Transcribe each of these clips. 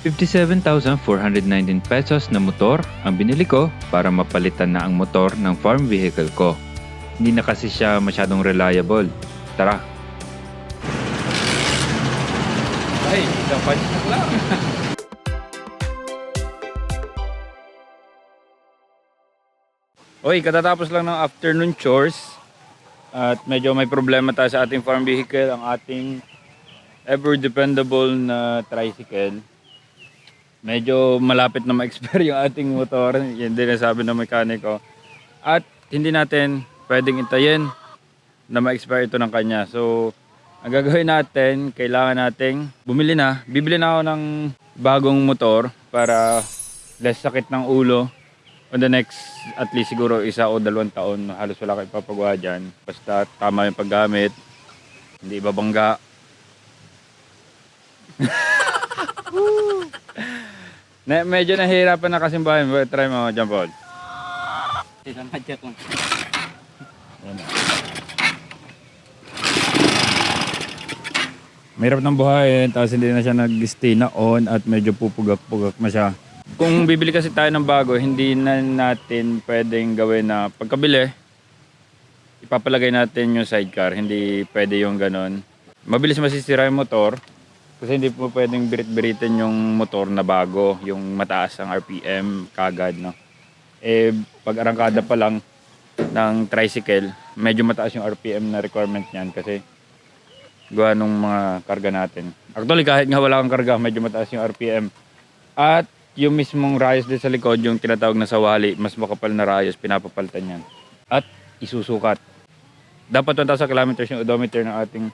57,419 pesos na motor ang binili ko para mapalitan na ang motor ng farm vehicle ko. Hindi na kasi siya masyadong reliable. Tara! Ay, isang na lang. Oy, katatapos lang ng afternoon chores at medyo may problema tayo sa ating farm vehicle, ang ating ever dependable na tricycle. Medyo malapit na ma-expire yung ating motor, yun din ang sabi ng mekaniko. At hindi natin pwedeng intayin na ma-expire ito ng kanya. So, ang gagawin natin, kailangan nating bumili na. Bibili na ako ng bagong motor para less sakit ng ulo on the next at least siguro isa o dalawang taon halos wala kayo papagawa dyan basta tama yung paggamit hindi ibabangga na, medyo nahihirapan na kasi bahay mo try mo John Paul Isang padyak lang. Mahirap ng buhayin, tapos hindi na siya nag-stay na on at medyo pupugak-pugak na siya. Kung bibili kasi tayo ng bago, hindi na natin pwedeng gawin na pagkabili, ipapalagay natin yung sidecar. Hindi pwede yung ganon. Mabilis masisira yung motor kasi hindi po pwedeng birit-biritin yung motor na bago, yung mataas ang RPM kagad. No? Eh, pag arangkada pa lang ng tricycle, medyo mataas yung RPM na requirement niyan kasi gawa nung mga karga natin. Actually, kahit nga wala kang karga, medyo mataas yung RPM. At yung mismong rayos din sa likod, yung tinatawag na sawali, mas makapal na rayos, pinapapalitan yan. At isusukat. Dapat 1,000 kilometers yung odometer ng ating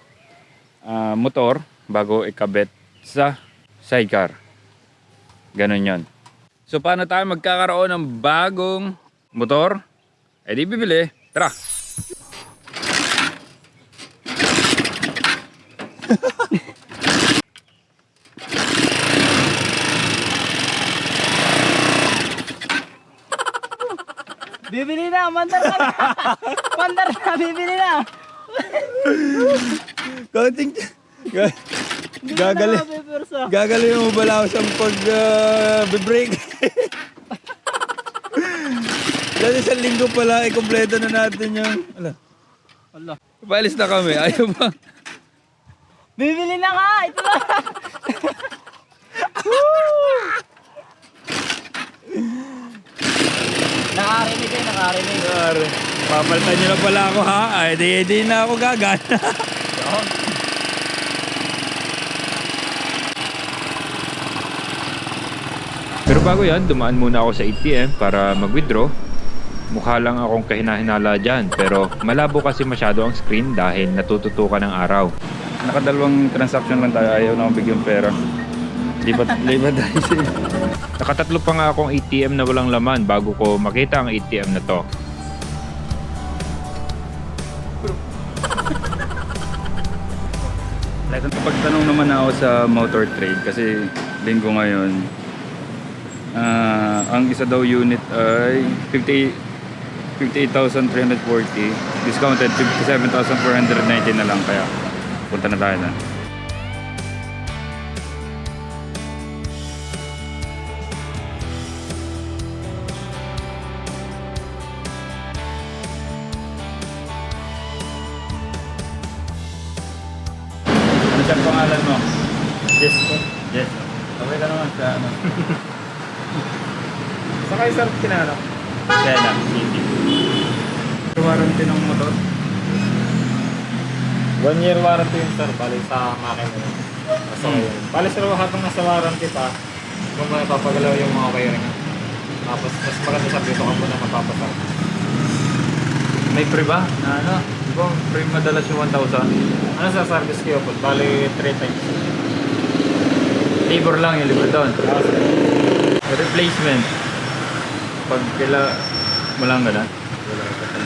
ah, motor bago ikabit sa sidecar. Ganon yon. So paano tayo magkakaroon ng bagong motor? Eh di bibili. Tara! Bibili na! Mandar ka na! Mandar na! Bibili na! Konting... Gagali. Pepersa. Gagalin mo bala ako sa pag uh, break Dahil isang linggo pala, ay kompleto na natin yung... Ala, Ala. paalis na kami. Ayaw ba? Bibili na nga! Ito na! nakarinig eh, nakarinig. Sir, papalitan nyo na pala ako ha. Ay, di, di na ako gagana. Pero bago yan, dumaan muna ako sa ATM para mag-withdraw. Mukha lang akong kahinahinala dyan, pero malabo kasi masyado ang screen dahil natututukan ng araw. Nakadalawang transaction lang tayo, ayaw na akong bigyan pera. Lipat, lipat tayo siya. Nakatatlo pa nga akong ATM na walang laman bago ko makita ang ATM na to. Pagtanong naman ako sa motor trade kasi linggo ngayon. Ah, ang isa daw unit ay 50 58,340 discounted 57,490 na lang kaya punta na tayo na. Ano siyang pangalan mo? Yes po. Yes. Okay ka naman sa ano? Sa kayo sir, kinanap? Kaya lang, hindi. Warranty ng motor? One year warranty yun sir, bali sa makina yun. Nasa Hmm. Bali sir, habang nasa warranty pa, kung mga papagalaw yung mga wiring. Tapos mas maganda sa dito ka muna mapapasal. May free ba? Na ano? Di ba free madalas yung 1,000? Ano sa service kayo po? Bali 3 times. Labor lang yung libre doon. Ah. Replacement. Pag kaila, walang gana.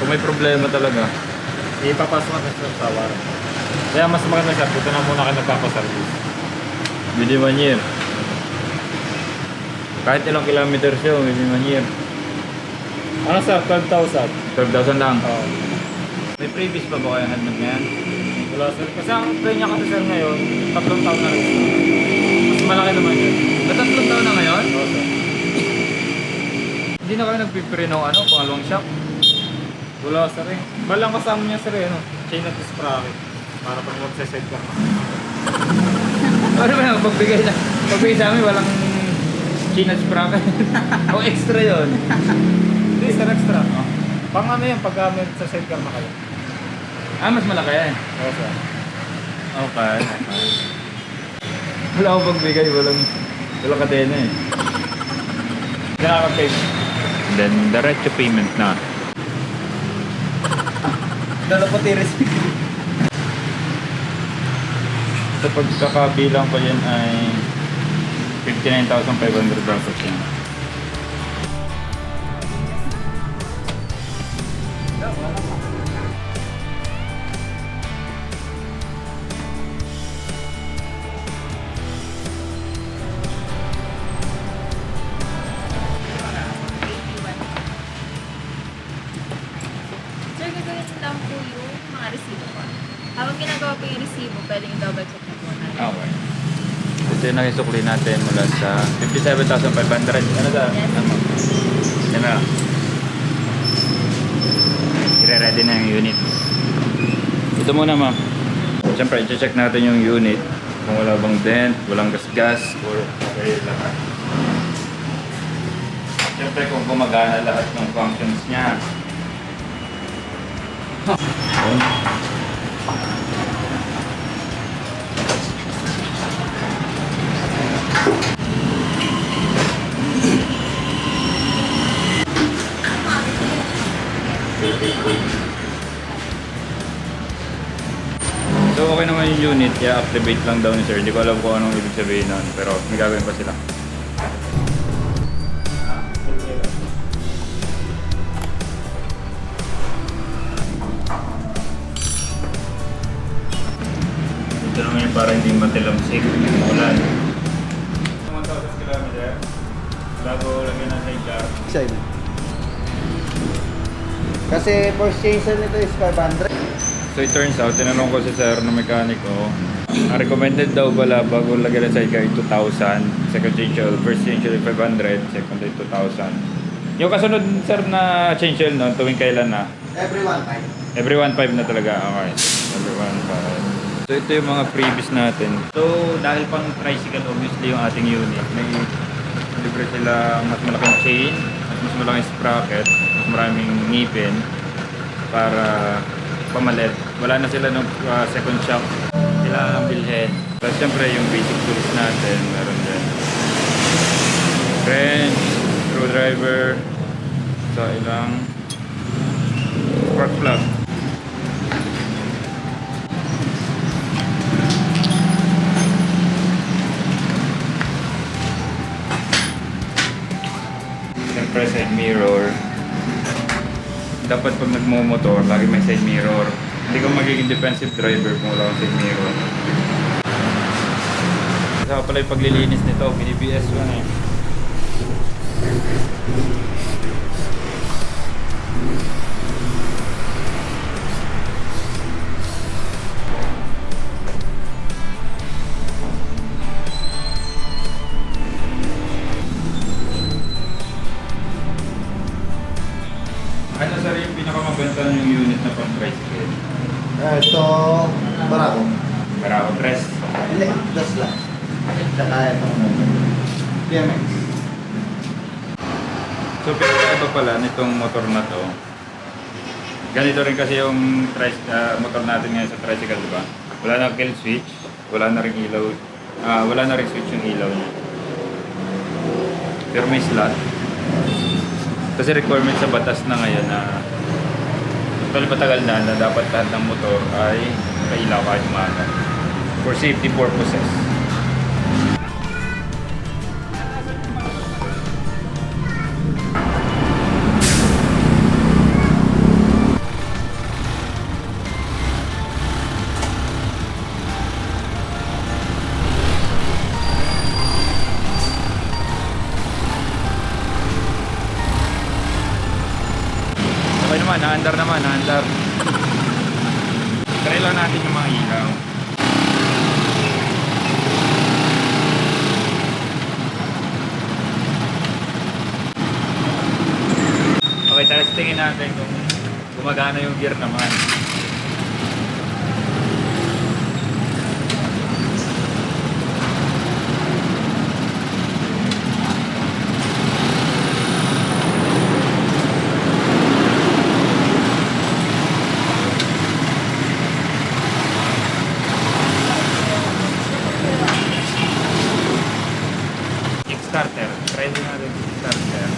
Kung may problema talaga, Ipapasok na sir sa warranty. Kaya mas maganda sir, dito na muna kayo nagpapaservice. within one year. Kahit ilang kilometers yun, within one year. Ano sir, 12,000. 12,000 lang. Oo. May previous pa ba kayong helmet ngayon? Wala sir. Kasi ang kanya kasi sir ngayon, tatlong taon na rin. Mas malaki naman yun. Natatlo Hindi na kayo nagpipre ng ano, pangalawang shock. Wala sir eh. Balang kasama niya sir eh, ano? Chain at sprocket. Para pag magsa-set ka. Ano ba yung pagbigay na? Pagbigay sa amin, walang chinas sprocket. o extra yon. Hindi sir, extra. Pang ano yan, pag uh, magsa-set ka na kayo. Ah, mas malaki yan. Oo sir. Okay. okay. Wala akong pagbigay, walang, walang kadena eh. Nakaka-pay. Then, diretso payment na. Dala po receipt. Sa pagkakabilang ko yan ay 59,500 pesos yan. Resibo, pwedeng double check na po natin. Okay. Ito yung nakisukli natin mula sa 57,500. Ano sa? Yes. Ano? Yan na. I-ready na yung unit. Ito muna ma'am. Siyempre, i-check natin yung unit. Kung wala bang dent, walang gas-gas, or okay lahat. Siyempre, kung gumagana lahat ng functions niya. So okay naman yung unit, i-activate lang daw ni sir. Hindi ko alam kung anong ibig sabihin nun, pero may gagawin pa sila. Ito naman yung para hindi matilamsik, umulan. 1,000 kilometer, bago lagyan ng sidecar. Side. Kasi first chaser nito is 500. So it turns out, tinanong ko si sir na mekaniko, ang recommended daw pala bago lagyan ng sidecar ay 2,000, second change oil, first change oil 500, second ay 2,000. Yung kasunod sir na change oil no, tuwing kailan na? Everyone, fine. Every 1.5 na talaga, okay. Every 1.5. So ito yung mga freebies natin. So dahil pang tricycle obviously yung ating unit, may libre sila mas malaking chain, at mas malaking sprocket, mas maraming ngipin para pamalit. Wala na sila ng uh, second shock. Kailangan lang bilhin. Tapos syempre yung basic tools natin, meron din. Wrench, screwdriver, sa ilang spark plug. Siyempre side mirror. Dapat pag nagmumotor, lagi may side mirror. Hindi ka magiging defensive driver kung wala side mirror. Saka pala yung paglilinis nito, BBS one eh. So pinakaiba pala nitong motor na to. Ganito rin kasi yung tri- ah, motor natin ngayon sa tricycle, di ba? Wala na kill switch, wala na rin ilaw, ah, wala na rin switch yung ilaw niya. Pero may slot. Kasi requirement sa batas na ngayon na Actually matagal na na dapat lahat ng motor ay kailaw kahit umaga. For safety purposes. Naman, naandar naman, naandar. Try lang natin yung mga ilaw. natin kung gumagana yung gear naman. Kickstarter. Try din natin Kickstarter.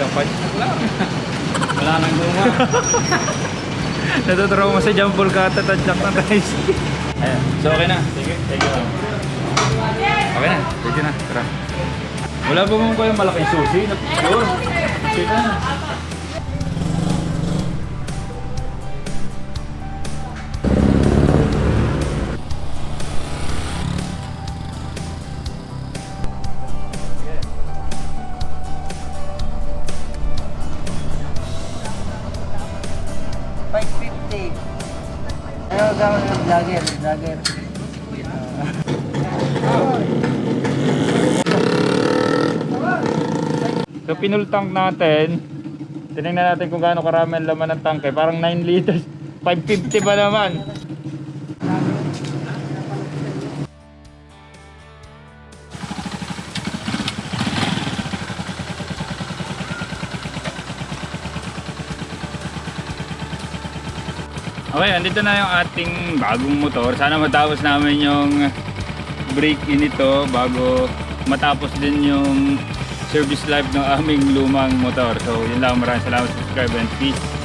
Ay, isang punch na lang. Wala nang guma. Natuturo mo sa jumble cut at jack na guys. Ayan. So okay na. Sige, thank you. Okay na. Thank you na. Tara. Wala ba mo kayong malaking susi? Yun. Sige na. So pinull tank natin. Tinignan natin kung gaano karami ang laman ng tanke. Parang 9 liters. 550 pa naman. Okay, andito na yung ating bagong motor. Sana matapos namin yung break-in nito bago matapos din yung service life ng aming lumang motor. So, yun lang. Maraming salamat sa subscribe and peace.